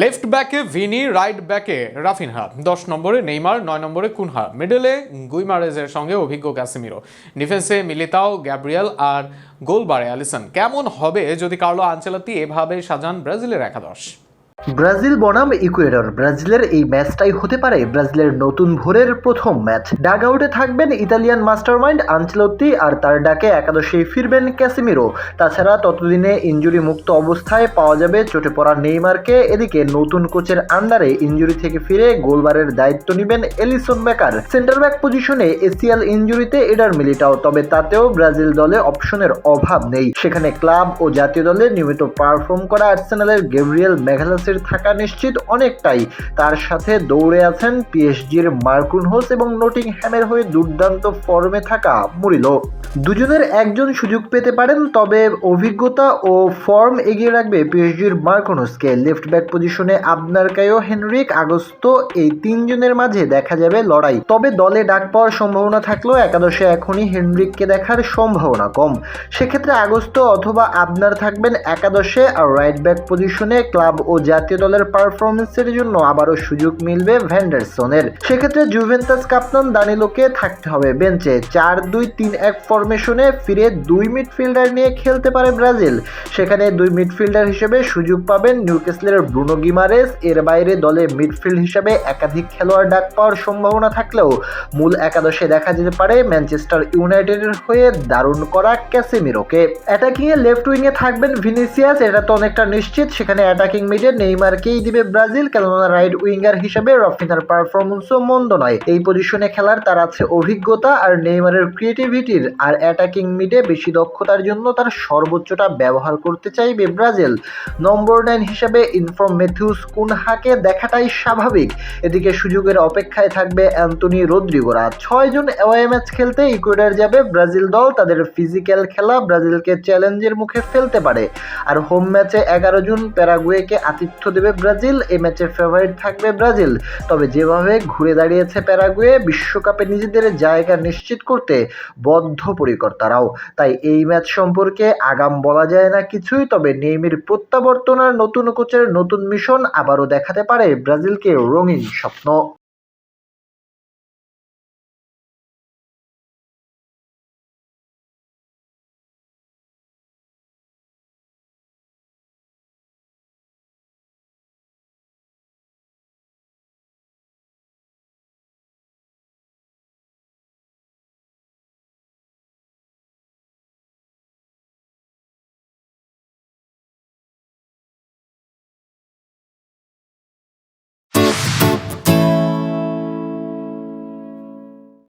Left ব্যাকে Vini right ব্যাকে Raphinha দশ নম্বরে নেইমার নয় নম্বরে কুনহা মিডলে গুইমারেজের সঙ্গে অভিজ্ঞ ক্যাসিমিরো। ডিফেন্সে মিলিতাও গ্যাব্রিয়াল আর গোলবারে অ্যালিসন কেমন হবে যদি কার্লো আঞ্চলাতি এভাবে সাজান ব্রাজিলের একাদশ? ব্রাজিল বনাম ইকুয়েডর। ব্রাজিলের এই ম্যাচটাই হতে পারে ব্রাজিলের নতুন ভোরের প্রথম ম্যাচ। ডাগ আউটে থাকবেন ইতালিয়ান মাস্টারমাইন্ড আঞ্চলত্তি আর তার ডাকে একাদশে ফিরবেন ক্যাসিমিরো। তাছাড়া ততদিনে ইঞ্জুরি মুক্ত অবস্থায় পাওয়া যাবে চোটে পড়া নেইমারকে। এদিকে নতুন কোচের আন্ডারে ইঞ্জুরি থেকে ফিরে গোলবারের দায়িত্ব নেবেন এলিসন বেকার। সেন্টার ব্যাক পজিশনে এসিএল ইঞ্জুরিতে এডার মিলিটাও, তবে তাতেও ব্রাজিল দলে অপশনের অভাব নেই। সেখানে ক্লাব ও জাতীয় দলে নিয়মিত পারফর্ম করা আর্সেনালের গেব্রিয়েল মেঘালাসের থাকা নিশ্চিত অনেকটাই। তার সাথে দৌড়ে আছেন পিএসজির মার্কুন হোস এবং নটিংহ্যামের হয়ে দুর্দান্ত ফর্মে থাকা মুরিলো। দুজনের একজন সুযোগ পেতে পারেন, তবে অভিজ্ঞতা ও ফর্ম এগিয়ে রাখবে পিএসজির মার্কোনোসকে। লেফট ব্যাক পজিশনে আবনার কায়ো, হেনরিক, আগস্ত এই তিনজনের মাঝে দেখা যাবে লড়াই। তবে দলে ডাক পাওয়ার সম্ভাবনা থাকলেও একাদশে এখনই হেনরিককে দেখার সম্ভাবনা কম। সেক্ষেত্রে আগস্ত অথবা আবনার থাকবেন একাদশে, আর রাইট ব্যাক পজিশনে ক্লাব ও জাতীয় দলের পারফরমেন্সের জন্য আবারও সুযোগ মিলবে ভ্যান্ডারসনের। সেক্ষেত্রে জুভেন্টাস কাপ্তান দানিলোকে থাকতে হবে বেঞ্চে। চার দুই তিন এক ফরমেশনে ফিরে দুই মিডফিল্ডার নিয়ে খেলতে পারে ব্রাজিল। সেখানে দুই মিডফিল্ডার হিসেবে সুযোগ পাবেন নিউক্যাসলের ব্রুনো গিমারেস। এর বাইরে দলে মিডফিল্ড হিসেবে একাধিক খেলোয়াড় ডাক পাওয়ার সম্ভাবনা থাকলেও মূল একাদশে দেখা যেতে পারে ম্যানচেস্টার ইউনাইটেডের হয়ে দারুণ করা ক্যাসেমিরোকে। অ্যাটাকিং এ লেফট উইংয়ে থাকবেন ভিনিসিয়াস, এটা তো অনেকটা নিশ্চিত। সেখানে অ্যাটাকিং মিডে নেইমারকেই দিবে ব্রাজিল, কেননা রাইট উইঙ্গার হিসেবে রফিনার পারফরমেন্সও মন্দ নয়। এই পজিশনে খেলার তার আছে অভিজ্ঞতা আর নেইমারের ক্রিয়েটিভিটির। আর অ্যাটাকিং মিডে বেশি দক্ষতার জন্য তার সর্বোচ্চটা ব্যবহার করতে চাইবে ব্রাজিল। নম্বর নাইন হিসেবে ইনফর্ম মেথিউস কুনহাকে দেখাটাই স্বাভাবিক। এদিকে সুযোগের অপেক্ষায় থাকবে অ্যান্টনি রদ্রিগোরা ছয়জন অ্যাওয়ে ম্যাচ খেলতে ইকুয়েডার যাবে ব্রাজিল দল। তাদের ফিজিক্যাল খেলা ব্রাজিলকে চ্যালেঞ্জের মুখে ফেলতে পারে। আর হোম ম্যাচে এগারো জুন প্যারাগুয়েকে আতিথ্য দেবে ব্রাজিল। এই ম্যাচে ফেভারিট থাকবে ব্রাজিল। তবে যেভাবে ঘুরে দাঁড়িয়েছে প্যারাগুয়ে, বিশ্বকাপে নিজেদের জায়গা নিশ্চিত করতে বদ্ধপরিকর। তারাও তাই এই ম্যাচ সম্পর্কে আগাম বলা যায় না কিছুই, তবে নেইমির প্রত্যাবর্তন আর নতুন কোচের নতুন মিশন আবারও দেখাতে পারে ব্রাজিলকে রঙিন স্বপ্ন।